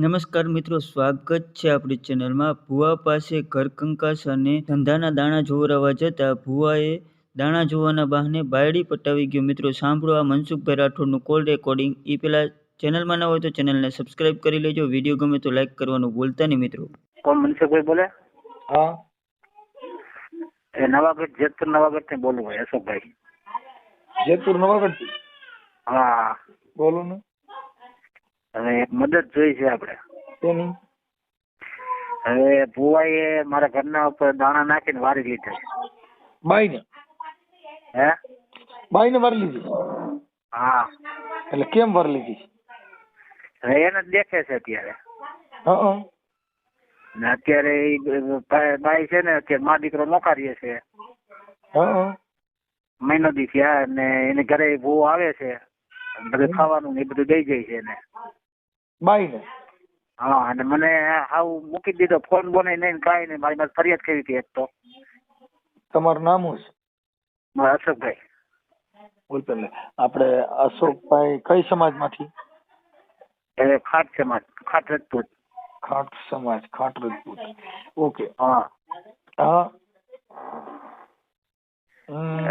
નમસ્કાર મિત્રો સ્વાગત છે આપણી ચેનલમાં. ભુવા પાસે ઘર કંકાસ અને ધંધાના દાણા જોવરાવા જતા ભુવાએ દાણા જોવાના બહાને બાયડી પટાવી ગયો. મિત્રો સાંભળો આ મનસુખભાઈ રાઠોડનું કોલ રેકોર્ડિંગ. એ પેલા ચેનલમાં ના હોય તો ચેનલને સબસ્ક્રાઇબ કરી લેજો. વીડિયો ગમે તો લાઈક કરવાનું ભૂલતા નહીં મિત્રો. કોણ મનસુખભાઈ બોલે? હા. એ નવાગઢ જેતપુર નવાગઢથી બોલું ભાઈ અશોકભાઈ જેતપુર નવાગઢથી? હા. બોલો ને. હવે એક મદદ જોઈ છે આપણે. તેની? હવે ભુવાએ મારા ઘરના ઉપર દાણા નાખીને વારી લીધા. બાઈને? હે? બાઈને વારી લીધી? હા. એટલે કેમ વારી લીધી? હવે એને દેખે છે અત્યારે. હા ને અત્યારે બાઈ છે ને અત્યારે મા દીકરો નોકારીએ છે. હા. મહિનો દી થયા અને એને ઘરે ભૂવો આવે છે. બધું ખાવાનું ને એ બધું દઈ જાય છે એને. બાઈને. હા અને મને હાવ મૂકી દીધો ફોન બોને નહીં કાંઈ નહીં મારી મારે ફરિયાદ કરી હતી એક તો. તમારું નામ શું છે? મારા અશોકભાઈ. બોલ પેલે. આપણે અશોકભાઈ કઈ સમાજમાંથી? એ ખાટ સમાજ ખાટ રજપૂત. ખાટ સમાજ ખાટ રજપૂત. ઓકે. હા. હા.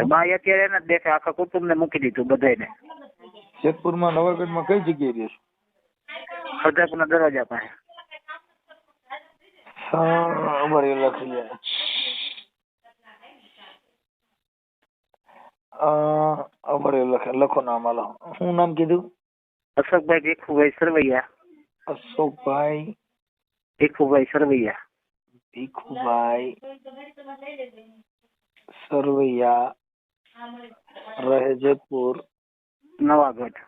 ભાઈ અત્યારે એને જ દેખે આખા કુટુંબ ને મૂકી દીધું બધાને જેતપુરમાં નવાગઢમાં કઈ જગ્યાએ રહેશે ખરદાપુરના દરવાજા પાસે હા અમારે એ લખી લે અ, અમારે એ લખે લખો નામ આલો શું નામ કીધું અશોકભાઈ ભીખુભાઈ સરવૈયા અશોકભાઈ ભીખુભાઈ સરવૈયા ભીખુભાઈ સરવૈયા રહે જેતપુર નવાગઢ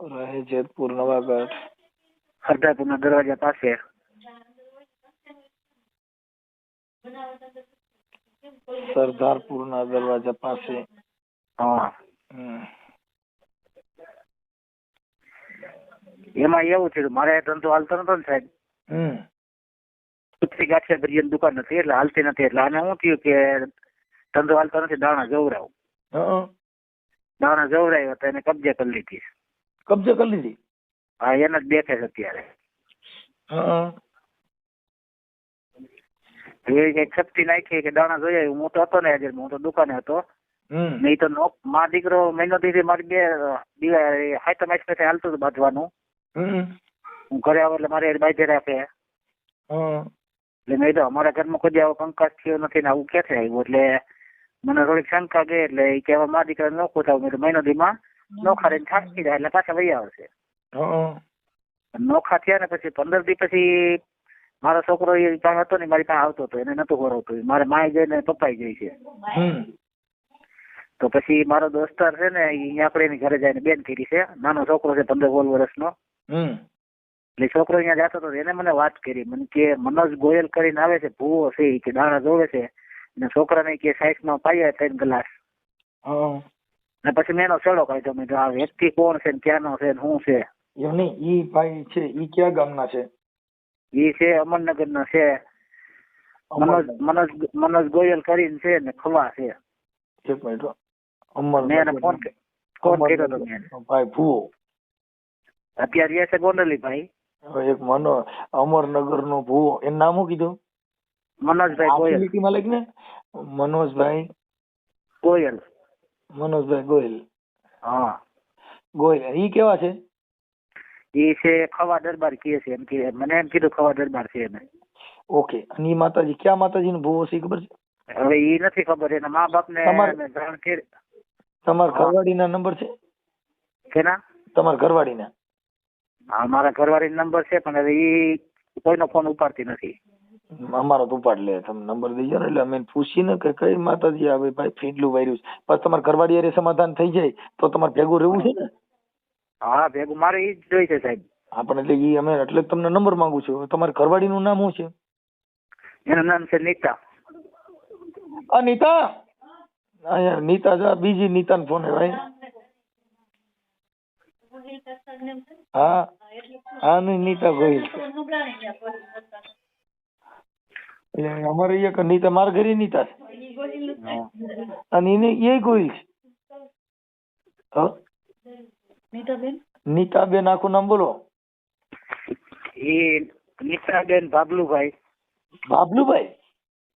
રહે જેતપુર નવાગઢ ખરદાપુરના દરવાજા પાસે સરદારપુરના દરવાજા પાસે હા એમાં એવું થયું મારે ધંધો હાલતો નતો ને સાહેબ કુતરી ગાંઠિયા ભરીયાની દુકાન નથી એટલે હાલતી નથી એટલે આને શું થયું કે ધંધો હાલતો નથી દાણા જવરાવ. દાણા જવરાય તો એને કબજે કરી લીધી કબજે કરી લીધી હા એને જ દેખે છે અત્યારે એ કઈ છપતી નાખી કે દાણા જોઈ આવ્યું. હું તો હતો ને હાજર હું તો દુકાને હતો નહીં તો નો મા દીકરો મહિનો દીધી મારી બે હાઈતમ એક્સપ્રેસ હાલતું હતું બાંધવાનું હું ઘરે આવું એટલે મારે બાજે રાખે. એટલે મેં તો અમારા ઘરમાં કોઈ આવો કંકાસ થયો નથી ને આવું ક્યાંથી આવ્યું એટલે મને થોડીક શંકા ગઈ એટલે એ કહેવા મા દીકરા નો ખોટાવ મહિનો દીમાં નોખા રહીને થાકી જાય એટલે પાછા વહી આવશે. નોખા થયા ને પછી પંદર દી પછી મારો છોકરો એ પાસે હતો ને મારી પાસે આવતો હતો એને નતું ભરાવતું મારે માય જઈને પપ્પાઈ જાય છે. તો પછી મારો દોસ્તાર છે ને અહીંયા આપણે એની ઘરે જઈને બેન કરી છે. નાનો છોકરો છે પંદર સોળ વર્ષનો. એટલે છોકરો અહીંયા જતો હતો એને મને વાત કરી. મને કે મનોજ ગોયલ કરીને આવે છે ભૂવો છે કે દાણા જોવે છે. અને છોકરાને કે સાઈઝમાં પાયા ત્રણ ગ્લાસ. અને પછી મેં એનો છેડો કાઢ્યો. મેં આ વ્યક્તિ કોણ છે ને ક્યાંનો છે ને શું છે? એમ નહીં ઈ ભાઈ છે ઈ કયા ગામના છે? ઈ છે અમરનગર નો છે. મનોજ મનોજ મનોજ ગોયલ કરીને છે ને ખવા છે. એક મિનિટ અમર મેં ફોન ફોન કર્યો તો મેં ભાઈ ભૂવો. અત્યારે રહે છે ગોંડલી ભાઈ. એક મનો અમરનગર નો ભૂવો. એનું નામ શું કીધું? મનોજભાઈ ગોયલ. લીટીમાં લખ ને મનોજભાઈ. ગોયલ. મનોજભાઈ ગોયલ. હા. ગોયલ. ઈ કેવા છે? એ છે ખવા દરબાર કહે છે એમ કે મને એમ કીધું ખવા દરબાર છે એને. ઓકે અને એ માતાજી ક્યાં માતાજી નું ભૂવો છે ખબર છે? હવે એ નથી ખબર એના મા બાપ ને જાણ કરી તમારા. ઘરવાળીના નંબર છે? કેના? તમારા ઘરવાળીના? હા મારા ઘરવાળી નંબર છે પણ હવે એ કોઈનો ફોન ઉપાડતી નથી. અમારો તો ઉપાડ લે તમે નંબર દઈ ને એટલે અમે પૂછીને કે કઈ માતાજી આવે ભાઈ ફીડલું વાયર્યું છે. પછી તમારા ઘરવાળી સમાધાન થઈ જાય તો તમારે ભેગું રહેવું છે ને? હા ભેગું. મારે એ જ જોઈએ છે સાહેબ. આપણે એટલે એ અમે એટલે તમને નંબર માંગુ છું. તમારા ઘરવાળીનું નામ શું છે? એનું નામ છે નીતા. આ નીતા? જા બીજી નીતા ફોન હે ભાઈ. હા હા નહીં નીતા ગોહિલ. એટલે અમારે અહીંયા નીતા માર ઘરે નીતા છે. અને એને એ ગોહિલ છે. હ? નીતાબેન? આખું નામ બોલો. એ નીતાબેન ભાબલુભાઈ ભાબલુભાઈ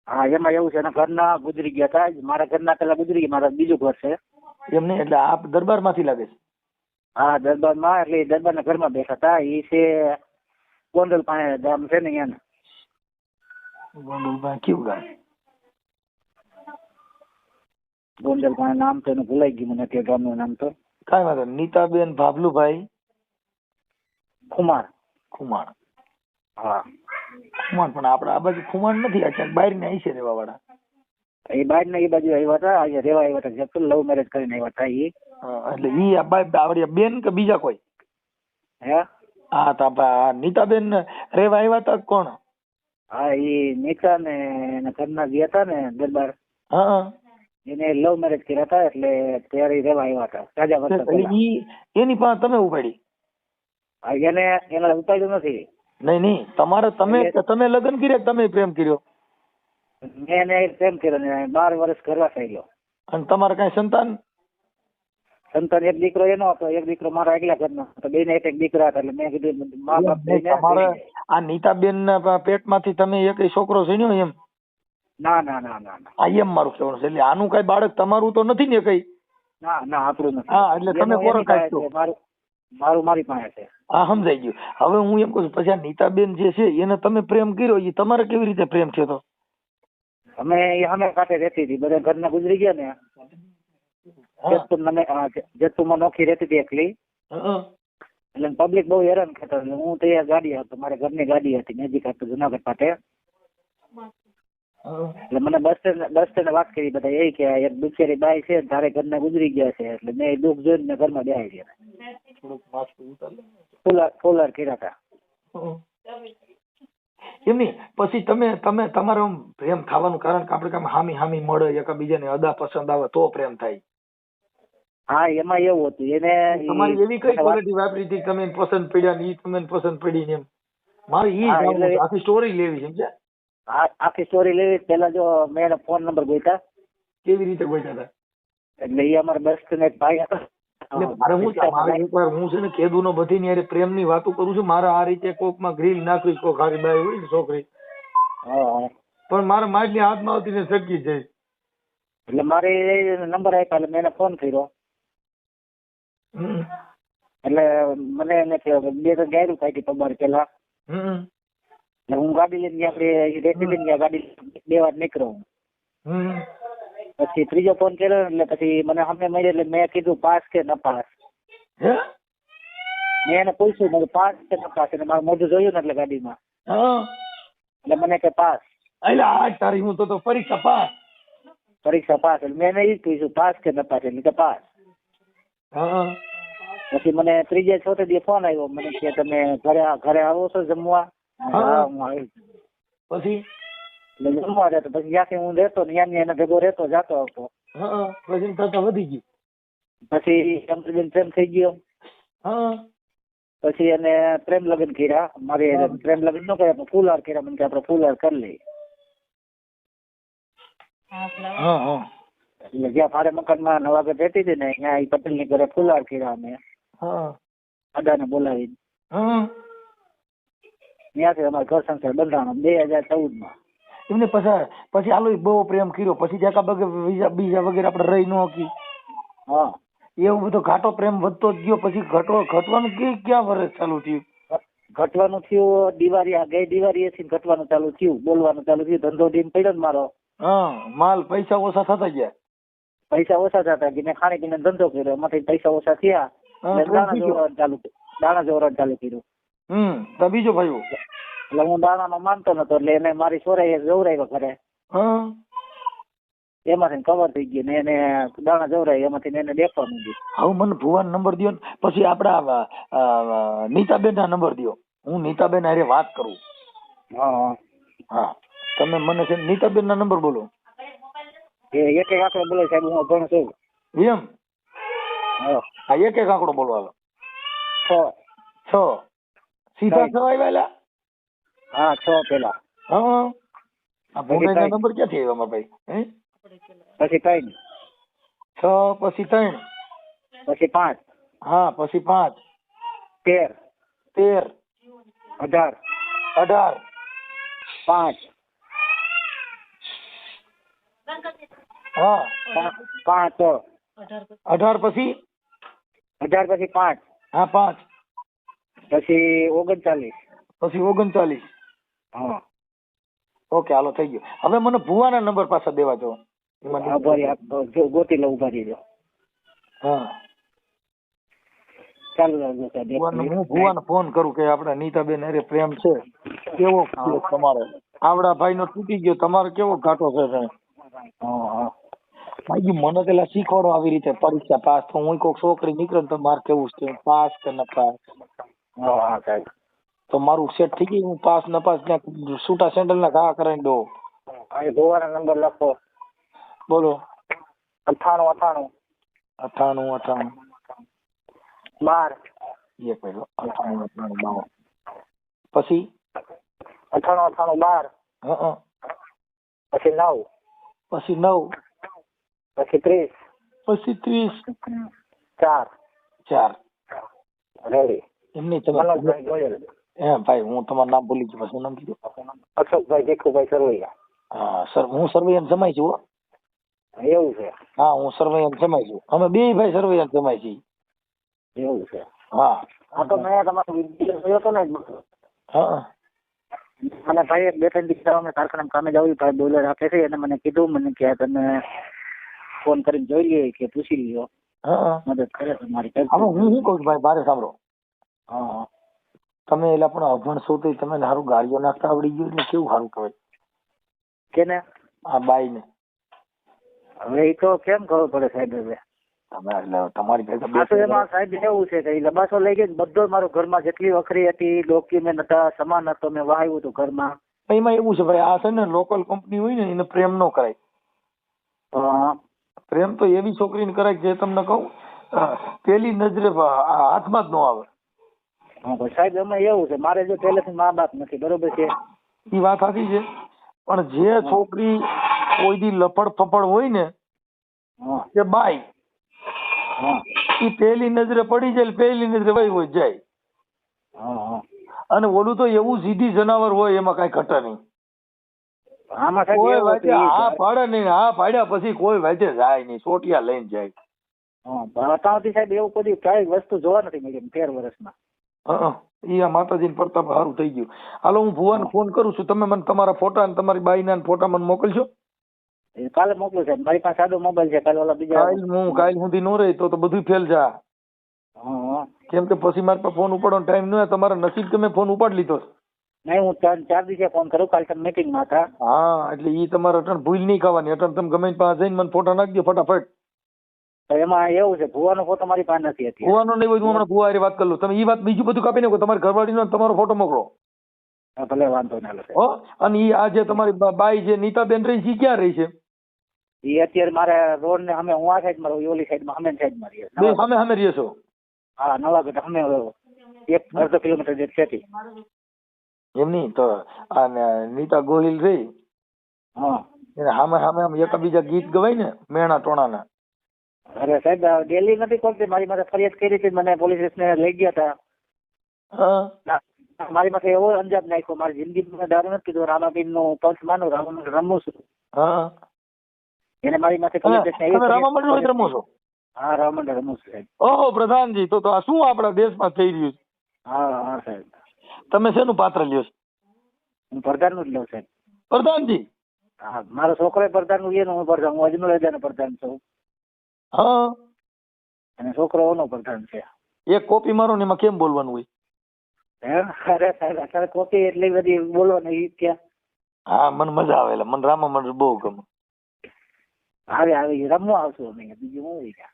હા એમાં એવું છે એના ઘરના ગુજરી ગયા હતા. મારા ઘરના પેલા ગુજરી ગયા મારા બીજું ઘર છે. એમને એટલે આપ દરબારમાંથી લાગે છે? હા દરબારમાં એટલે દરબારના ઘરમાં બેઠા હતા. એ છે ગોંડલ પાસે ગામ છે ને અહીંયા પાસે કેવું ગામ? ગોંડલ પાસે નામ તો એનું ભૂલાઈ ગયું મને તે ગામનું નામ તો. કાંઈ વાંધો નહીં. નીતાબેન ભાભલુભાઈ કુમાર ખુમાણ. હા. ખુમાણ પણ આપણે આ બાજુ ખુમાણ નથી આ ક્યાંક બહાર ને છે રહેવા વાળા એ બહાર ને એ બાજુ આવ્યા હતા અહીંયા રેવા આવ્યા હતા જતું લવ મેરેજ કરીને આવ્યા હતા એ એટલે ઈ આ બાઈ આવડી બેન કે બીજા કોઈ? હે? હા તા બા- નીતાબેન રેવા આવ્યા તા કોણ? હા એ નીતા ને એના ઘરના ગયા હતા ને દરબાર. હા. એને લવ મેરેજ કર્યા હતા એટલે ત્યારે રેવા આવ્યા હતા. રાજા વર્ષ એની પાસે તમે ઉપાડી. એને એને ઉપાડ્યું નથી. નહીં નહીં તમારે તમે તમે લગ્ન કર્યા તમે પ્રેમ કર્યો? મેં એને પ્રેમ કર્યો ને બાર વર્ષ કરવા થયેલો અને તમારે કઈ સંતાન? સંતાન એક દીકરો એનો હતો એક દીકરો મારા એકલા ઘરનો હતો બેને એક એક દીકરા હતા એટલે મેં કીધું મા બાપ આ નીતાબેન ના પેટમાંથી તમે એક છોકરો છેન્યો એમ. ના ના ના ના ના. આ એમ મારું કહેવાનું છે. એટલે આનું કઈ બાળક તમારું તો નથી ને કઈ? ના ના આપણું નથી. હા, એટલે તમે કોરો કાઢશો. મારું મારું મારી પાસે છે. હા સમજાઈ ગયું. હવે હું એમ કહું છું પછી આ નીતાબેન જે છે એને તમે પ્રેમ કર્યો એ તમારે કેવી રીતે પ્રેમ થયો તો? અમે અમે કાંઠે રહેતી હતી. બધા ઘરના ગુજરી ગયા ને. જેતપુર મને જેતપુરમાં નોખી રહેતી હતી એકલી. એટલે પબ્લિક બહુ હેરાન કરતા હું તો ગાડી હતો મારે ઘરની ગાડી હતી નજીક હતું જુનાગઢ પાસે. હા. એટલે મને બસ સ્ટેન્ડ બસ સ્ટેન્ડ વાત કરી બધા એ કે એક બિચારી બાઈ છે તારે ઘરના ગુજરી ગયા છે એટલે મેં એ દુઃખ જોઈને ઘરમાં બેસી ગયા. થોડુંક માથું ઉતાર ફુલાર કર્યા હતા. એમ નહીં પછી તમે તમે તમારે પ્રેમ થવાનું કારણ કે આપણે કામ હામી હામી મળે એકબીજાને અદા પસંદ આવે તો પ્રેમ થાય. હા એમાં એવું હતું. એને તમારી એવી કઈ ક્વોલિટી વાપરી હતી તમે પસંદ પડ્યા ને ઈ તમે પસંદ પડી ને એમ? મારે ઈ. આખી સ્ટોરી લેવી છે સમજ્યા? આખી સ્ટોરી લેવી. પેલા જો મેં ફોન નંબર ગોઈતા. કેવી રીતે ગોઈતા હતા એટલે એ અમારા બેસ્ટ ને ભાઈ હતા. મારે છે? મારે હું છે ને કેદુનો બધી ની પ્રેમની વાતો કરું છું. મારે આ રીતે કોકમાં ગ્રીલ નાખવી કોક હારી બાઈ હોય ને છોકરી. હા, હા. પણ ની હાથમાં આવતી ને સટકી જાય એટલે મારે નંબર આપ્યા એટલે મેં ફોન કર્યો. એટલે મને એને કે બે ત્રણ ગાયરું કાઢી તમારે પેલા હમ. એટલે હું ગાડી લઈને આપણે રેતી લઈને ગાડી બે વાર નીકળ્યો હું. પછી ત્રીજો ફોન કર્યો એટલે પછી મને સામે મળ્યો એટલે મેં કીધું પાસ કે ન પાસ? મેં એને પૂછ્યું મેં પાસ કે ન પાસ? એટલે મારું મોઢું જોયું ને એટલે ગાડીમાં. હા. એટલે મને કે પાસ. એટલે આ તારી હું તો પરીક્ષા પાસ. પરીક્ષા પાસ. એટલે મેં એને એ પૂછ્યું પાસ કે ન પાસ? એટલે કે પાસ. હા. પછી મને ત્રીજે ચોથે દી ફોન આવ્યો. મને કે તમે ઘરે ઘરે આવો છો જમવા? પછી જમવા રહેતો પછી જ્યાંથી હું રહેતો ને ત્યાં એના ભેગો રહેતો જાતો આવતો. પછી થતા વધી ગયું. પછી અમૃતબેન પ્રેમ થઈ ગયો. પછી એને પ્રેમ લગ્ન કર્યા. મારે પ્રેમ લગ્ન ન કર્યા પણ ફૂલહાર કર્યા મને આપણે ફૂલહાર કરી લઈએ. એટલે જ્યાં ભાડે મકાનમાં નવાગઢ રહેતી હતી ને ત્યાં એ પટેલની ઘરે ફૂલહાર કર્યા અમે. અદાને બોલાવીને. ત્યાંથી અમારો ઘર સંસાર બંધાણો બે હજાર ચૌદમાં એમને પસાર પછી આલો બહુ પ્રેમ કર્યો. પછી જાકા બગે બીજા વગેરે આપણે રહી ન હકી. હા. એવું બધો ઘાટો પ્રેમ વધતો જ ગયો. પછી ઘટો ઘટવાનું કે ક્યાં વર્ષ ચાલુ થયું? ઘટવાનું થયું દિવાળી આ ગઈ દિવાળી થી ઘટવાનું ચાલુ થયું. બોલવાનું ચાલુ થયું. ધંધો દિન પડ્યો ને મારો. હા માલ પૈસા ઓછા થતા ગયા. પૈસા ઓછા થતા ગયા. મેં ખાણી પીને ધંધો કર્યો. એમાંથી પૈસા ઓછા થયા. દાણા જોવાનું ચાલુ દાણા જોવાનું ચાલુ કર્યું. હમ તો બીજો ભાઈ એટલે હું દાણામાં માનતો નતો એટલે એને મારી સોરાઈ જોવરાવ્યા ઘરે. હા. એમાંથી કવર થઈ ગયું ને એને દાણા જવરાય એમાંથી એને દેખવા માંડ્યું. હવે મને ભુવાનો નંબર દો ને પછી આપડા નીતાબેન ના નંબર દો હું નીતાબેન હારે વાત કરું. હા હા. તમે મને છે નીતાબેન ના નંબર બોલો. એ એક એક આંકડો બોલો સાહેબ હું અભણ છું. એમ? હા. હા એક એક આંકડો બોલો હાલો. છ. છ. સીધા છ આવ્યા હા છ પેલા. હા આ ભૂંડાઈ નંબર ક્યાંથી આવ્યો મારા ભાઈ? હે? પછી ત્રણ. છ પછી ત્રણ. પછી પાંચ. હા પછી પાંચ. તેર. તેર. અઢાર. અઢાર. પાંચ. હા. પાંચ. અઢાર પછી? અઢાર પછી પાંચ. હા પાંચ. પછી ઓગણચાલીસ. પછી ઓગણચાલીસ. હા. ઓકે હાલો થઈ ગયો. હવે મને ભુવાના નંબર પાછા દેવા જો ગોતી લઉં ઊભા રહીજો. હા. ચાલુ રાખજો સાહેબ હું ભુવાને ફોન કરું કે આપડા નીતાબેન અરે પ્રેમ છે. કેવો તમારો? આવડા ભાઈ નો તૂટી ગયો. તમારો કેવો ઘાટો છે સાહેબ? હા હા. ભાઈ મને પેલા શીખવાડો આવી રીતે. પરીક્ષા પાસ તો હું કોઈક છોકરી નીકળે તો મારે કેવું છે? પાસ કે ન પાસ? હા હા સાહેબ તો મારું સેટ થઈ ગયું હું પાસ નપાસ પાસ ત્યાં છૂટા સેન્ડલ ના ઘા કરાવી દો અહીં નંબર લખો. બોલો. અઠાણું અઠાણું. અઠાણું અઠાણું. બાર. એક પહેલો અઠાણું અઠાણું બાર. પછી? અઠાણું અઠાણું બાર. હં. પછી નવ. પછી નવ. પછી ત્રીસ. પછી ત્રીસ. ચાર. ચાર. રેડી. એમની તમે ગોયલ હે ભાઈ હું તમારું નામ ભૂલી ગયો શું નામ કીધું? અશોકભાઈ ભીખુભાઈ સરવૈયા. હા સર હું સર્વૈયાને જમાઈ છું હો. એવું છે. હા હું સર્વૈયાને જમાઈ છું. અમે બે ભાઈ સર્વૈયાને જમાઈ છીએ. એવું છે. હા. આ તો મેં તમારો વીડિયો જોયો હતો ને હા મને ભાઈ બે ત્રણ દિવસ અમે કારખાનામાં કામે જવું ભાઈ બોલે રાખે છે અને મને કીધું મને કે તમે ફોન કરીને જોઈ લઈએ કે પૂછી લ્યો. હા મદદ કરે તમારી હું શું કહું છું ભાઈ મારે સાંભળો. હા તમે એટલે પણ અભણ છો તો તમે સારું ગાડીઓ નાખતા આવડી ગયું એટલે કેવું સારું કહેવાય? કેને? આ બાઈ ને હવે એ તો કેમ ખબર પડે સાહેબ હવે? તમે એટલે તમારી ભેગા તો એમાં સાહેબ એવું છે કે લબાસો લઈ ગઈ બધો મારો ઘરમાં જેટલી વખરી હતી ડોક્યુમેન્ટ હતા સામાન હતો મેં વાહ્યું હતું ઘરમાં. એમાં એવું છે ભાઈ આ છે ને લોકલ કંપની હોય ને એને પ્રેમ નો કરાય. પ્રેમ તો એવી છોકરીને કરાય જે તમને કહું પેલી નજરે હાથમાં જ ન આવે. હા, પણ સાહેબ એમાં એવું છે મારે જો પહેલેથી મા બાપ નથી બરોબર છે? એ વાત સાચી છે. પણ જે છોકરી કોઈ દી લપડ ફપડ હોય ને કે બાઈ. એ પેલી નજરે પડી જાય પહેલી પેલી નજરે વહી હોય જાય. અને ઓલું તો એવું સીધી જનાવર હોય એમાં કઈ ઘટે નહીં. કોઈ વાતે હા પાડે નહીં હા પાડ્યા પછી કોઈ વાતે જાય નહીં સોટિયા લઈને જાય. હા, પણ સાહેબ એવું કોઈ દી વસ્તુ જોવા નથી મળી તેર વર્ષમાં. હં, ઈ આ માતાજીને પ્રતાપ સારું થઈ ગયું. હાલો હું ભુવાને ફોન કરું છું. તમે મને તમારા ફોટા અને તમારી બાઈના ફોટા મને મોકલજો. કાલે મોકલું છે. મારી પાસે સાદો મોબાઈલ છે. કાલે ઓલા બીજા કાલ હું કાલ સુધી નો રહી તો તો બધું ફેલ જા. કેમ કે પછી મારે પાસે ફોન ઉપાડવાનો ટાઈમ ન હોય તમારા નસીબ કે મેં ફોન ઉપાડી લીધો. નહીં હું ચાર ચાર દિવસે ફોન કરું. કાલે તમે મીટિંગમાં હતા. હા એટલે ઈ તમારે અટણ ભૂલ નહીં ખાવાની. અટણ તમે ગમે તે પાસે જઈને મને ફોટા નાખ દો ફટાફટ. તો એમાં એવું છે ભુવાનો ફોટો મારી પાસે નથી અત્યારે. ભુવાનો નહીં હોય હું હમણાં ભુવા વાત કરી. લઉં તમે ઈ વાત બીજું બધું કાપી નાખો તમારી ઘરવાળીનો તમારો ફોટો મોકલો. ભલે વાંધો ના લો હો? અને ઈ આ જે તમારી બાઈ જે નીતાબેન રહી છે ક્યાં રહી છે? એ અત્યારે મારે રોડ ને અમે હું આ સાઈડમાં ઓલી સાઈડમાં અમે સાઈડમાં રહીએ. અમે સામે સામે રહીએ છો? હા નવાગઢ અમે એક અડધો કિલોમીટર જેટ છે એમ નહીં? તો આ નીતા ગોહિલ રહી. હા. એને સામે સામે આમ એકાબીજા ગીત ગવાય ને મેણા ટોણાના. અરે સાહેબ ડેલી નથી ખોલતી? મારી માથે ફરિયાદ કરી હતી મને પોલીસ સ્ટેશન લઈ ગયા હતા. મારી માથે એવો અંજાબ નાખ્યો મારી જિંદગીમાં દારૂ નથી કીધું રામાબીનનું પંચ માનું રામ રમું છું. હા. એને મારી માથે પોલીસ તમે સ્ટેશન તમે મંડળ વખત રમો છો? હા રામંડ રમું છું સાહેબ. ઓહો પ્રધાનજી તો તો આ શું આપણા દેશમાં થઈ રહ્યું છે? હા હા સાહેબ. તમે શેનું પાત્ર લ્યો છો? હું પ્રધાનનું જ લઉં સાહેબ. પ્રધાનજી. હા મારો છોકરો પ્રધાનનું લે હું પ્રધાન હું અજમલ પ્રધાન છું. હા. અને છોકરો ઓનો પ્રધાન છે. એક કોપી મારો ને એમાં કેમ બોલવાનું હોય? હે? અરે અત્યારે કોપી એટલી બધી બોલવાની ઈ હા મને મજા આવે એટલે. મને રામા મંડળ બહુ ગમે. આવે આવે રમવા આવશું અમે બીજું હું હોય.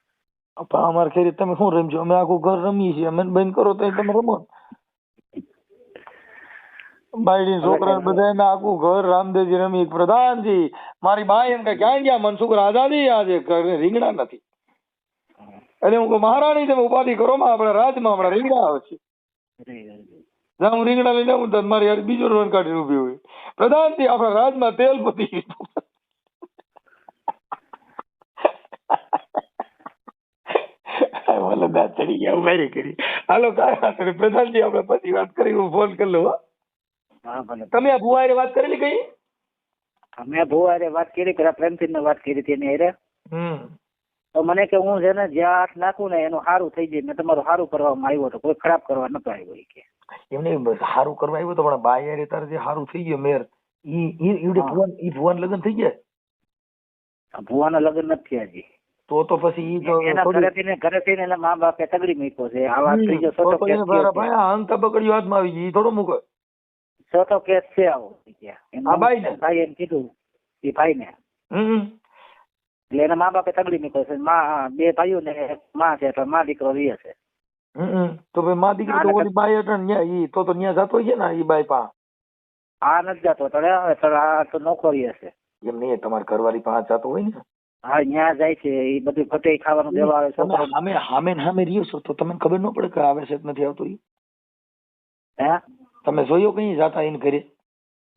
પણ અમારે ખેરી તમે શું રમજો અમે આખું ઘર રમીએ છીએ. અમે બંધ કરો તો તમે રમો બાયડી છોકરા બધા એના આખું ઘર રામદેવજી રમી પ્રધાનજી મારી બાઈ એમ કે ક્યાં ગયા મનસુખ આઝાદી આજે ઘરે રીંગણા નથી. એટલે હું મહારાણી તમે ઉપાધિ કરો માં આપણે રાજમાં હમણાં રીંગણા આવે છે. જ્યાં હું રીંગણા લઈને આવું ત્યાં મારી યાર બીજો રોન કાઢીને ઊભી હોય. પ્રધાનજી આપણા રાજમાં તેલ પતી ભલે ચડી ગયા ઉભારી કરી. હાલો કાંઈ વાંધો નહીં પ્રધાનજી આપણે પછી વાત કરી હું ફોન કરી લઉં હા. તમે આ ભુવા હારે વાત કરેલી કઈ? મેં ભુવારે વાત કરી પેલા પ્રેમથી મેં વાત કરી હતી એની હારે. હમ. તો મને કે હું છે ને જ્યાં હાથ નાખું ને એનું સારું થઈ જાય. મેં તમારું સારું કરવામાં આવ્યો હતો. કોઈ ખરાબ કરવા નતો આવ્યો કે. એમને સારું કરવા આવ્યો તો પણ બાય હારે તારે જે સારું થઈ ગયું મેર ઈ ઈ ભુવન ઈ ભુવન લગ્ન થઈ ગયા? ભુવાના લગ્ન નથી હજી. તો તો પછી ઈ તો એના ઘરેથી ને ઘરેથી ને એના મા બાપે તગડી મૂક્યો છે. આ વાત થઈ ગયો છોટો કેસ ભાઈ. ભાઈ આ અંત બકડીઓ હાથમાં આવી ગઈ થોડો મૂકે. છોટો કેસ છે આવો. ઈ કે. એમ આ ભાઈ એમ કીધું એ ભાઈ ને હમ. એટલે એના મા બાપે તગડી નીકળે છે. મા બે ભાઈઓ ને મા છે એટલે મા દીકરો રહે છે. હમ તો ભાઈ મા દીકરી તો ઓલી બાઈ અટણ ન્યા ઈ તો તો ન્યા જતો છે ને ઈ બાઈ પા? આ નથી જતો તળે આવે તળે આ તો નોખો રહે છે. એમ નહીં તમારે ઘરવાળી પાસે જતો હોય ને? હા ત્યાં જાય છે એ બધું ફટે ખાવાનું દેવા આવે છે અમે હામે ને સામે રહ્યો છો તો તમને ખબર ન પડે કે આવે છે કે નથી આવતો ઈ? હે? તમે જોયો કઈ જાતા એને ઘરે?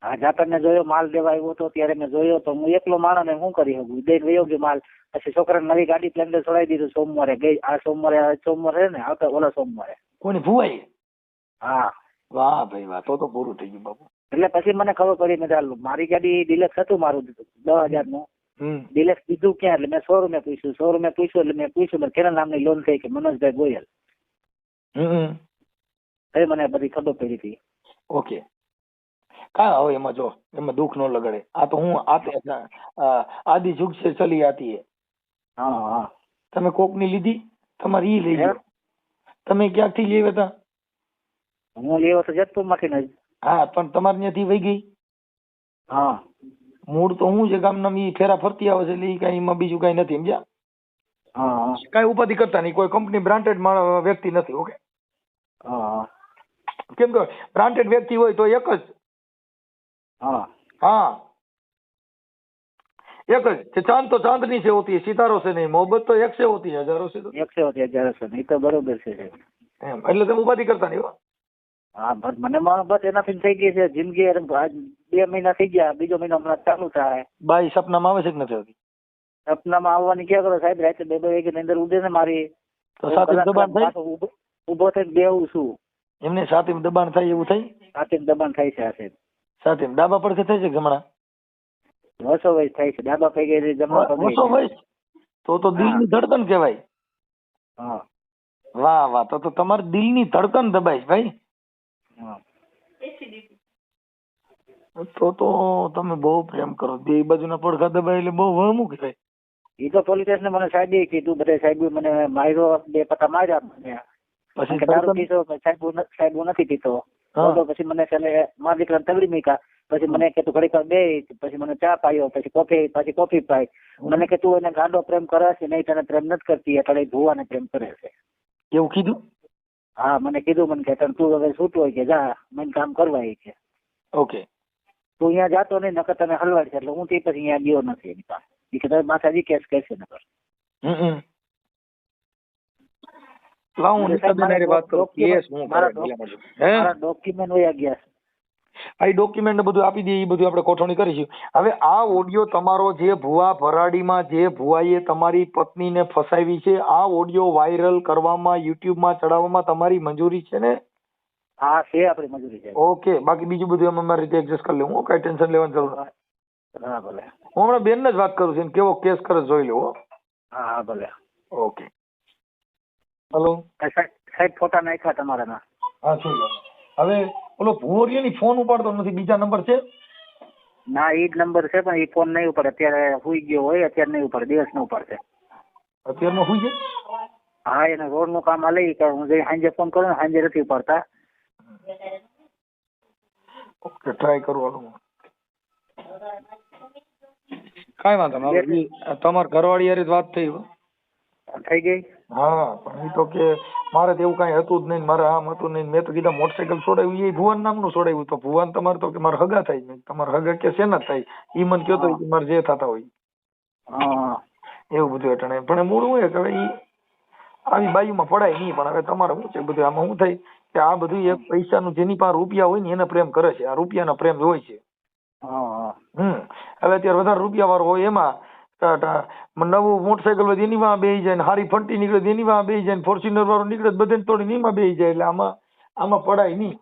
હા જાતરને જોયો માલ દેવા આવ્યો હતો ત્યારે મેં જોયો તો હું એકલો માણસ ને શું કરી શકું? દઈ વયો ગયો માલ. પછી છોકરાને નવી ગાડી પ્લેન્ડર છોડાવી દીધું સોમવારે. ગઈ આ સોમવારે સોમવારે ને આવતા ઓલા સોમવારે. કોની ભુવાઈ? હા. વાહ ભાઈ વાહ તો તો પૂરું થઈ ગયું બાપુ. એટલે પછી મને ખબર પડી મેં ચાલ મારી ગાડી ડિલેક્સ હતું મારું દસ હજારનું ડિલેક્સ દીધું ક્યાં? એટલે મેં સો શોરૂમે પૂછ્યું સો રૂમે પૂછ્યું એટલે મેં પૂછ્યું મેં કેના નામની લોન થઈ કે મનોજભાઈ ગોયલ? હમ એ મને બધી ખબર પડી હતી. ઓકે. કા હવે એમાં જો એમાં દુઃખ ન લગાડે. આ તો હું આતે આદિ જુગ છે ચલી આતી હે. હા તમે કોકની લીધી? તમારી ઈ લઈ તમે ક્યાંથી લેવા હતા? હું લેવો તો જેતપુરમાંથી ને. હા પણ તમારે ત્યાંથી વહી ગઈ? હા. મૂળ તો હું છે ગામના ઈ ફેરા ફરતી આવે છે એટલે ઈ કાંઈ એમાં બીજું કાંઈ નથી સમજ્યા? હા કાંઈ ઉપાધિ કરતા નહીં કોઈ કંપની બ્રાન્ડેડ વ્યક્તિ નથી ઓકે? હા કેમ કે બ્રાન્ડેડ વ્યક્તિ હોય તો એક જ હા हाँ एक જ चांद तो चांदनी से होती है सितारों से नहीं मोहब्बत તો એક से होती है हजारों से तो એકસો હજાર છે એ તો બરોબર છે એમ એટલે તમે ઉપાધિ કરતા નહીં હો. હા બસ મને માં બસ એનાથી થઈ ગઈ છે જિંદગી અરે આજ બે મહિના થઈ ગયા બીજો મહિનો હમણાં ચાલુ થાય બાઈ સપનામાં આવે છે કે નથી આવતી સપનામાં આવવાની ક્યાં કરો સાહેબ રાતે બે બે વાગે અંદર ઉડે ને મારી તો સાથે દબાણ થાય પાછો ઊભો- ઊભો થઈને બેહું છું એમને સાથે દબાણ થાય એવું થાય રાતે દબાણ થાય છે આ સાહેબ સાથે ડાબા પડખે થાય છે ગમણા વસો વયસ થાય છે. ડાબા એટલે જમણા પગે ઓછો વયસ તો તો દિલની ધડકન કહેવાય. હા. વાહ વાહ. તો તો તમારી દિલની ધડકન દબાય છે ભાઈ. તો તો તમે બહુ પ્રેમ કરો. બે બાજુના પડખા દબાય એટલે બહુ વહમું કહેવાય. એ તો પોલીસ ને મને સાહેબે કીધું બધા સાહેબ મને માર્યો બે પતા માર્યા મને. પછી ધડકન- સાહેબ સાહેબ નથી પીતો. તો પછી મને છેલ્લે મારા દીકરાને તગડી મૂક્યા પછી મને કે તું ઘડીક બે. પછી મને ચા પાયો પછી કોફી પછી કોફી પાઈ. મને કે તું એને ગાંડો પ્રેમ કરે છે નહીં તને પ્રેમ નથી કરતી. એટલે એ પ્રેમ કરે છે. એવું કીધું? હા મને કીધું મને કે તું હવે છૂટો હોય કે જા મને કામ કરવા એ કે. ઓકે. તું અહીંયા જાતો નહીં નકર તને હલવાડ છે એટલે હું તે પછી અહીંયા ગયો નથી એની પાસે. એ કે તારી માથાજી કેસ કહેશે નકર. હમ. લાવ નિશાબેન વાત કરું. કેસ હું મારા મારા ડોક્યુમેન્ટ વયા ગયા આ ડોક્યુમેન્ટ બધું આપી દઈએ એ બધું આપણે કોઠવણી કરીશું. હવે આ ઓડિયો તમારો જે ભુવા ભરાડીમાં જે ભુવાએ તમારી પત્નીને ફસાવી છે આ ઓડિયો વાયરલ કરવામાં યુટ્યુબમાં ચડાવવામાં તમારી મંજૂરી છે ને? હા છે આપણી મંજૂરી છે. ઓકે બાકી બીજું બધું અમે અમારી રીતે એડજસ્ટ કરી લઉં કઈ ટેન્શન લેવાની જરૂર નથી. ભલે. હું હમણાં બેન જ વાત કરું છું કેવો કેસ કરે જોઈ લો હો. હા હા ભલે. ઓકે. હલો? સાહેબ ફોટા નાખ્યા તમારાના. હા જોઈ હવે ઓલો ભુવો ની ફોન ઉપાડતો નથી બીજા નંબર છે? ના એ જ નંબર છે પણ એ ફોન નહીં ઉપાડે. અત્યારે સુઈ ગયો હોય અત્યારે નહીં ઉપાડે દિવસ નો ઉપાડશે. અત્યારમાં શું ગયો? હા એને રોડનું કામ હાલે કે હું જઈ સાંજે ફોન કરું ને સાંજે નથી ઉપાડતા. ઓકે ટ્રાય કરું હાલો. કઈ વાંધો નહીં તમારા ઘરવાળી યાર વાત થઈ થઈ ગઈ? હા પણ એ તો કે મારે તો એવું કાંઈ હતું જ નહીં મારે આમ હતું નહીં મેં તો કીધા મોટરસાયકલ છોડાવ્યું એ ભુવન નામનું છોડાવ્યું તો ભુવન તમારે તો કે મારે હગા થાય નહીં. તમારે હગા કે શેના થાય? એ મને કયો તો મારે જે થતા હોય. હા. એવું બધું અટણે પણ મૂળ હું કે હવે એ આવી બાયુમાં પડાય નહીં પણ હવે તમારે શું છે બધું? આમાં શું થાય કે આ બધું એક પૈસાનું જેની પાસે રૂપિયા હોય ને એને પ્રેમ કરે છે. આ રૂપિયાના પ્રેમ હોય છે. હા હમ. હવે અત્યારે વધારે રૂપિયા વાળો હોય એમાં નવું મોટરસાયકલ હોય એની વાં બેસી જાય ને હારી ફંટી નીકળે તો એની વાં બેસી જાય ને ફોર્ચ્યુનર વાળો નીકળે તો બધાને તોડીને એમાં બેસી જાય એટલે આમાં આમાં પડાય નહીં.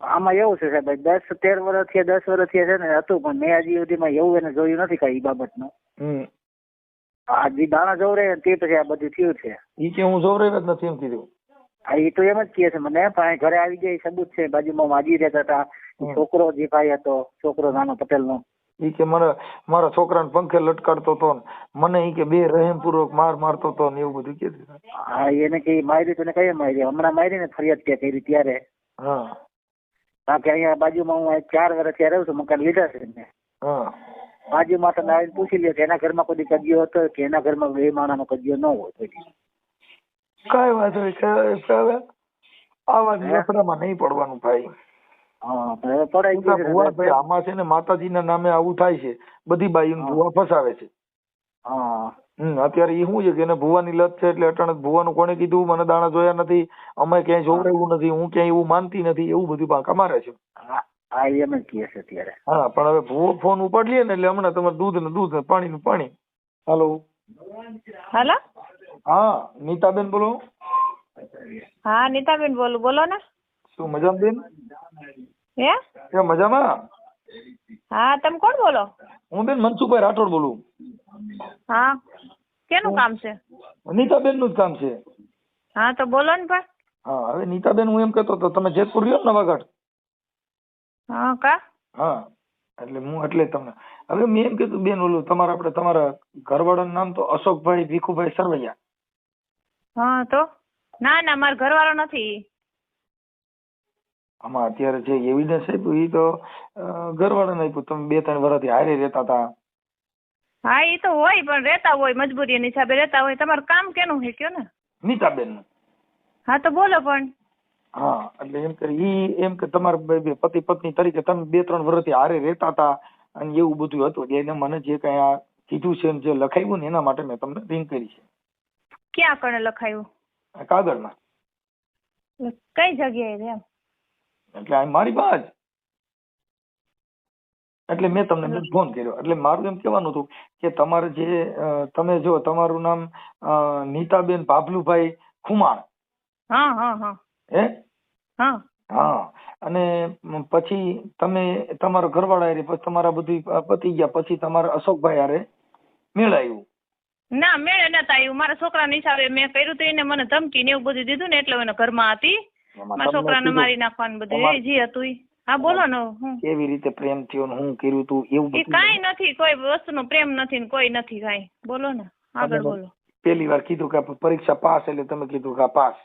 આમાં એવું છે સાહેબ દસ તેર વર્ષ થયા દસ વર્ષ થયા છે ને હતું પણ મેં હજી સુધીમાં એવું એને જોયું નથી કઈ બાબતનું. હમ. આ જે દાણા જોવરે તે પછી આ બધું થયું છે. એ કે હું જોવરાવ્યા જ નથી એમ કીધું. હા એ તો એમ જ કહે છે મને પણ ઘરે આવી જાય સબૂત છે. બાજુમાં માજી રહેતા હતા છોકરો જે ભાઈ હતો છોકરો નાનો પટેલ નો ઈ કે મારા મારા છોકરાને પંખે લટકાડતો હતો ને મને ઈ કે બે રહેમ પૂર્વક માર મારતો હતો ને એવું બધું કે હા એને કે મારી તને કઈ મારી હમણાં મારી ને ફરિયાદ કે કરી ત્યારે. હા. કારણ કે અહીંયા બાજુમાં હું ચાર વર્ષ ત્યાં રહું છું મકાન લીધા છે મેં હા. બાજુમાં તમે આવીને પૂછી લ્યો કે એના ઘરમાં કોઈ કજિયો હતો કે એના ઘરમાં બે માણાનો કજિયો ન હોય કોઈ વાંધો આવા જ નહીં પડવાનું ભાઈ. હા ભુવા ભાઈ આમાં છે ને માતાજીના નામે આવું થાય છે. બધી બાઈઓને ભુવા ફસાવે છે. હા. હમ અત્યારે એ શું છે કે એને ભુવાની લત છે એટલે અટાણે ભુવાનું કોણે કીધું? મને દાણા જોયા નથી. અમે ક્યાંય જોવડાવ્યું નથી. હું ક્યાંય એવું માનતી નથી. એવું બધું પાંખા મારે છે. હા હા એમ જ કહે છે અત્યારે. હા પણ હવે ભુવો ફોન ઉપાડી લે ને એટલે હમણાં તમારે દૂધ ને દૂધ ને પાણી નું પાણી. હાલો. હાલો? હા નીતાબેન બોલો. હા નીતાબેન બોલું. બોલો ને. શું મજામાં બેન? હે? એ મજામાં? હા તમે કોણ બોલો? હું બેન મનસુખભાઈ રાઠોડ બોલું. હા કેનું કામ છે? નીતાબેનનું જ કામ છે. હા તો બોલો ને પણ. હા હવે નીતાબેન હું એમ કહેતો તો તમે જેતપુર રહ્યો ને નવાગઢ? હા કા? હા એટલે હું એટલે તમને. હવે મેં એમ કીધું બેન ઓલું તમારા આપણે તમારા ઘરવાળાનું નામ તો અશોકભાઈ ભીખુભાઈ સરવૈયા. હા તો? ના ના મારો ઘરવાળો નથી. આમાં અત્યારે જે એવિડન્સ આપ્યું એ તો ઘરવાળાને આપ્યું. તમે બે ત્રણ વર્ષથી હારે રહેતા હતા. હા એ તો હોય પણ રહેતા હોય મજબૂરીના હિસાબે. રહેતા હોય તમારું કામ કેનું છે કયો ને? નીતાબેન હા તો બોલો પણ. હા એટલે એમ કે ઈ એમ કે તમારા બે- પતિ પત્ની તરીકે તમે બે ત્રણ વર્ષથી હારે રહેતા હતા અને એવું બધું હતું. એટલે એને મને જે કઈ આ કીધું છે જે લખાયું ને એના માટે મેં તમને રિંગ કરી છે. ક્યાં કણે લખાયું? કાગળમાં. કઈ જગ્યાએ એમ? એટલે મારી પાસે એટલે મેં તમને ફોન કર્યો. એટલે મારું એમ કહેવાનું હતું કે તમારે જે તમે જો તમારું નામ નીતાબેન ભાભલુભાઈ ખુમાણ. હા હા હા. હે? હા. હા. અને પછી તમે તમારો ઘરવાળા રે પછી તમારા બધું પતી ગયા પછી તમારા અશોકભાઈ આરે મેળાયું ના મેળે નતા આવ્યું મારા છોકરાના હિસાબે મેં કર્યું તો એને મને ધમકી ને એવું બધું દીધું ને એટલે હું એના ઘરમાં હતી. મારા છોકરાને મારી નાખવાનું બધું. જે હતું હા બોલો ને હું. કેવી રીતે પ્રેમ થયો ને હું કર્યું તું એવું બધું કાંઈ નથી કોઈ વસ્તુનો પ્રેમ નથી ને કોઈ નથી કાઈ. બોલો ને આગળ બોલો. પેલી વાર કીધું કે પરીક્ષા પાસ એટલે તમે કીધું કે પાસ.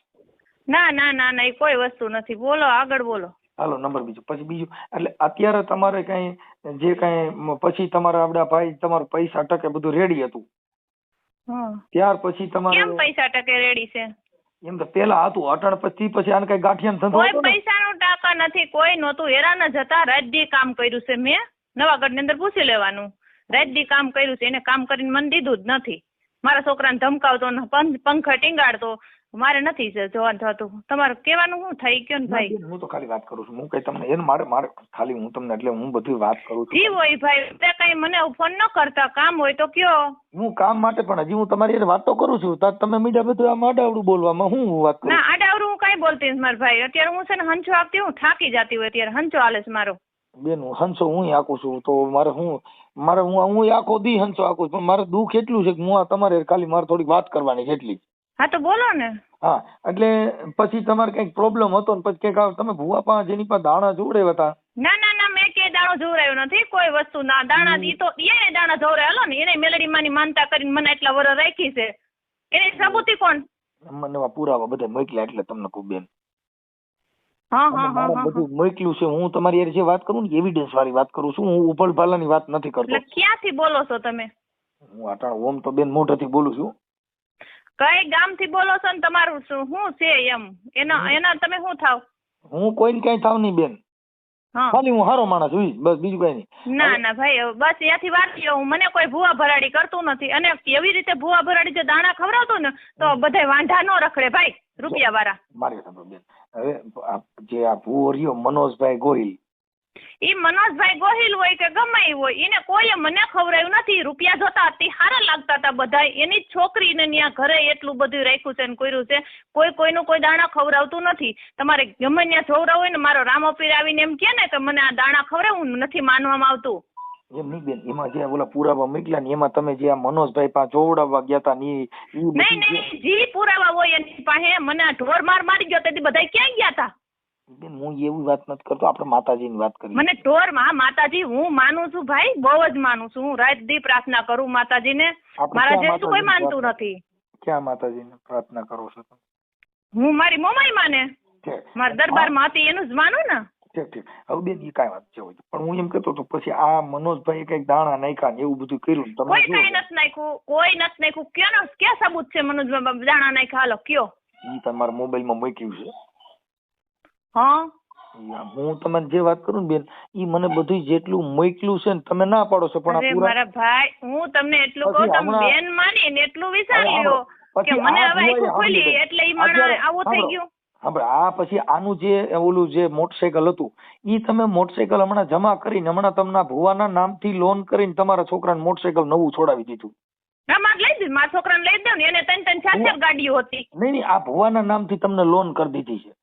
ના ના ના ના એ કોઈ વસ્તુ નથી. બોલો આગળ બોલો. હાલો નંબર બીજો. પછી બીજું એટલે અત્યારે તમારે કઈ જે કઈ પછી તમારા આપડા ભાઈ તમારું પૈસા ટકે બધું રેડી હતું. ત્યાર પછી તમારે કેમ પૈસા ટકે રેડી છે? એમ તો પેલા હતું અટણ પછી પછી આને કઈ ગાંઠિયા ધંધો કોઈ પૈસાનો ટાકા નથી કોઈ નહોતું. હેરાન જ હતા રાત દી કામ કર્યું છે મેં. નવાગઢની અંદર પૂછી લેવાનું. રાત દી કામ કર્યું છે એને કામ કરીને મને દીધું જ નથી. મારા છોકરાને ધમકાવતો ને પંખા ટીંગાડતો. મારે નથી જ જોવાનું થતું. તમારે કહેવાનું શું થઈ ગયું ને ભાઈ? હું તો ખાલી વાત કરું છું. હું કઈ તમને એને મારે મારે ખાલી હું તમને એટલે હું બધી વાત કરું જી છું હોય ભાઈ તે કઈ મને ફોન ન કરતા. કામ હોય તો કયો. હું કામ માટે પણ હજી હું તમારી હારે વાત તો કરું છું. તાર તમે મીડિયા બધું આમ આડાવડું બોલવામાં હું વાત કરું ના આડાવડું હું કઈ બોલતી નથી મારા ભાઈ. અત્યારે હું છે ને હંચો આપતી હું થાકી જતી હોય અત્યારે. હંચો હાલે છે મારો. બેન હું હંસો હું આકું છું? તો મારે હું મારે હું હું આખો દી હંસો આકું છું. પણ મારે દુઃખ એટલું છે કે હું આ તમારે ખાલી મારે થોડીક વાત કરવાની છે એટલી. જ. હા તો બોલો ને. હા એટલે પછી તમારે કંઈક પ્રોબ્લેમ હતો ને પછી કંઈક તમે ભુવા પાસે જેની પાસે દાણા જોડે હતા? ના ના ના મેં ક્યાંય દાણો જોવરાયો નથી કોઈ વસ્તુ ના. દાણા દી તો એને દાણા જોવરાય હાલો ને એને મેલડી માની માનતા કરીને મને એટલા વરસ રાખી છે. એને સબૂતી કોણ? મને પુરાવા બધા મોકલ્યા એટલે તમને કહું બેન. હા હા હા મારે હા બધું મોકલ્યું છે. હું તમારી જે વાત કરું ને એવિડન્સ વાળી વાત કરું છું. હું ઉપલ ભાલાની વાત નથી કરતો. ક્યાંથી બોલો છો તમે? હું ઓમ તો બેન મોઢેથી બોલું છું. કઈ ગામથી બોલો છો ને તમારું શું શું છે એમ? એના એના તમે શું થાવ? હું કોઈને કઈ થાવ નહીં બેન. ખાલી હું હારો માણસ છું બસ બીજું કઈ નહીં. ના ના ભાઈ બસ ત્યાંથી વાત હું મને કોઈ ભૂવા ભરાડી કરતું નથી. અને એવી રીતે ભૂવા ભરાડી જો દાણા ખવડાવતો ને તો બધાય વાંઢા ન રખડે ભાઈ રૂપિયા વાળા મારી બેન. હવે જે આ ભૂવો રહ્યો મનોજભાઈ ગોહિલ ઈ મનોજભાઈ ગોહિલ હોય કે ગમે એ હોય એને કોઈએ મને ખવડાવ્યું નથી. રૂપિયા જોતા અતિ સારા લાગતા હતા બધા એની જ છોકરીને ત્યાં ઘરે એટલું બધું રાખ્યું છે ને કર્યું છે. કોઈ કોઈનું કોઈ દાણા ખવડાવતું નથી. તમારે ગમે ત્યાં જોવડાવ હોય ને મારો રામોપીર આવીને એમ કે ને કે મને આ દાણા ખવડાવું નથી માનવામાં આવતું. એમ નહીં બેન એમાં જે ઓલા પુરાવા મોકલ્યા ને એમાં તમે જે આ મનોજભાઈ પાસે જોવડાવવા ગયા હતા ને ઈ નહીં જે- પુરાવા હોય એની પાસે. મને ઢોર માર મારી ગયો તેથી બધા ક્યાં ગયા હતા બેન હું એવી વાત નથી કરતો આપણે માતાજીની વાત કરી મને ટોરમાં માતાજી હું માનું છું ભાઈ બહુ જ માનું છું. હું રાત દી પ્રાર્થના કરું માતાજીને. ને મારા જેવું કોઈ માનતું નથી. ક્યાં માતાજીને પ્રાર્થના કરો છો તમે? હું મારી મોમાઈ માને. મારા દરબારમાં હતી એનું જ માનું ને. ઠીક ઠીક. હવે બેન એ કાંઈ વાત છે પણ હું એમ કહેતો હતો પછી આ મનોજભાઈ કંઈક દાણા નાખ્યા ને એવું બધું કર્યું તમે કોઈ કઈ નથી નાખ્યું કોઈ નથી નાખ્યું. ક્યાં ક્યાં સબૂત છે મનોજભાઈ? દાણા નાખ્યા હાલો કયો? ઈ તમારા મોબાઈલમાં મૂક્યું છે. હા? હું તમને જે વાત કરું ને બેન ઈ મને બધું જેટલું મોકલું છે ને તમે ના પાડો છો પણ આ મારા ભાઈ હું તમને એટલું કહું તમે બેન માની ને એટલું વિચારી લો કે મને હવે આખું ખોલી એટલે ઈ માણસ આવું થઈ. ગયું. આ પછી આનું જે ઓલું જે મોટરસાયકલ હતું ઈ તમે મોટરસાયકલ હમણાં જમા કરીને હમણાં તમને ભુવાના નામથી લોન કરીને તમારા છોકરાને મોટરસાયકલ નવું છોડાવી દીધું. ના મારે લઈ દીધું મારા છોકરાને લઈ દઉં ને એને ત્રણ ત્રણ ચાર ચાર ગાડીઓ હતી. નહીં નહીં આ ભુવાના નામથી તમને લોન કરી દીધી છે.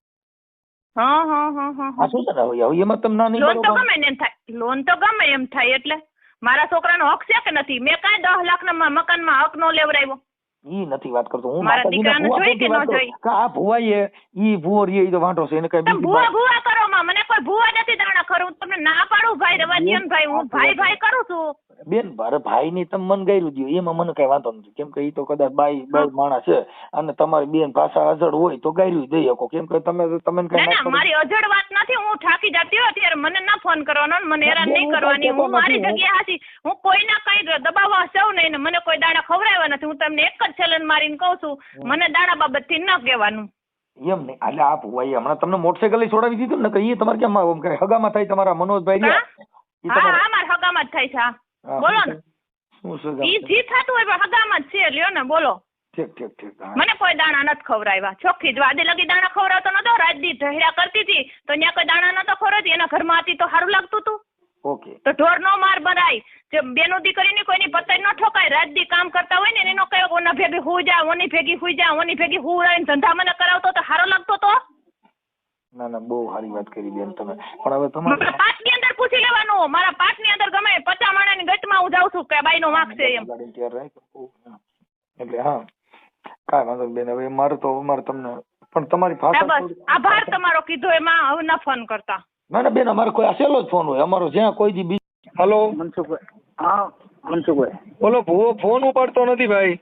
હા હા હા હા આ શું છે હવે? હવે એમાં તમે નહીં લોન તો ગમે એમ થાય. લોન તો ગમે એમ થાય એટલે. મારા છોકરાનો હક છે કે નથી? મેં કાંઈ દસ લાખના મકાનમાં હક નો લેવડાવ્યો. ઈ નથી વાત કરતો. હું મારા દીકરાને ભુવા જોઈ કે ન કરું. આ ભુવાએ ઈ ભુવો રે તો વાંઢો છે. એને કઈ બીજી ભૂવા કરો માં મને કોઈ ભૂવા નથી દાણા ખરું તમને ના પાડું ભાઈ. રવા ભાઈ. હું ભાઈ ભાઈ કરું છું. બેન મારે ભાઈ ની તમે મન ગાયરું દો એમાં મને કઈ વાંધો નથી. કેમ કે એ તો કદાચ બાઈ બાઈ માણસ છે અને તમારી બેન ભાષા અજડ હોય તો ગાયરું દઈ શકો. કેમ કે તમે તમે કઈ. મારી અજડ વાત નથી. હું થાકી જતી હોય ત્યારે મને ના ફોન કરવાનો મને હેરાન નહીં કરવાની. હું મારી જગ્યાએ હાસી હું કોઈના કઈ દબાવવા સૌ નહીં ને મને કોઈ દાણા ખવડાવ્યા નથી. હું તમને એક જ ચલન મારીને કહું છું. મને દાણા બાબતથી ન કહેવાનું. એમ નહીં. એટલે આ ભુવાએ હમણાં તમને મોટરસાયકલ છોડાવી દીધું ને કે એ તમારે કેમ હગામાં થાય તમારા મનોજભાઈ હા? હા મારા હગામાં જ થાય છે બોલો ને. હું સગા ઈ જી થતું હોય પણ હગામાં જ છે લ્યો ને બોલો. ઠીક ઠીક ઠીક હા. મને કોઈ દાણા નથી ખવડાવ્યા. ચોખ્ખી જ વાદે લગી દાણા ખવડાવતો નતો રાત દી ઢહેરા કરતી હતી તો ત્યાં કોઈ દાણા નતો ખવડાવતી એના ઘરમાં હતી તો સારું લાગતું હતું ઓકે. તો ઢોર નો માર બરાય જે બેનો દીકરીની કોઈની પતંગ ન ઠોકાય રાત દી કામ કરતા હોય ને એનો કયો ઓના ભેગી હું જા ઓની ભેગી હુઈ જા ઓની ભેગી હુઈ ધંધા મને કરાવતો તો સારો લાગતો તો? ના ના બહુ સારી વાત કરી બેન તમે. પણ હવે તમારે પાઠની અંદર પૂછી લેવાનું. મારા પાઠની અંદર ગમે પચા માણાની ગટમાં હું જાઉં છું કે બાઈનો વાંક છે એમ. એટલે હા. કાંઈ વાંધો નહીં બેન હવે મારે તો અમારે તમને પણ તમારી ભાષા બસ. આભાર તમારો કીધો એમાં. હવે ના ફોન કરતા. ના ના બેન અમારે કોઈ આ સહેલો જ ફોન હોય. અમારો જ્યાં કોઈ દી બીજ હલો? મનસુખભાઈ હા મનસુખભાઈ. બોલો ભૂવો ફોન ઉપાડતો નથી ભાઈ.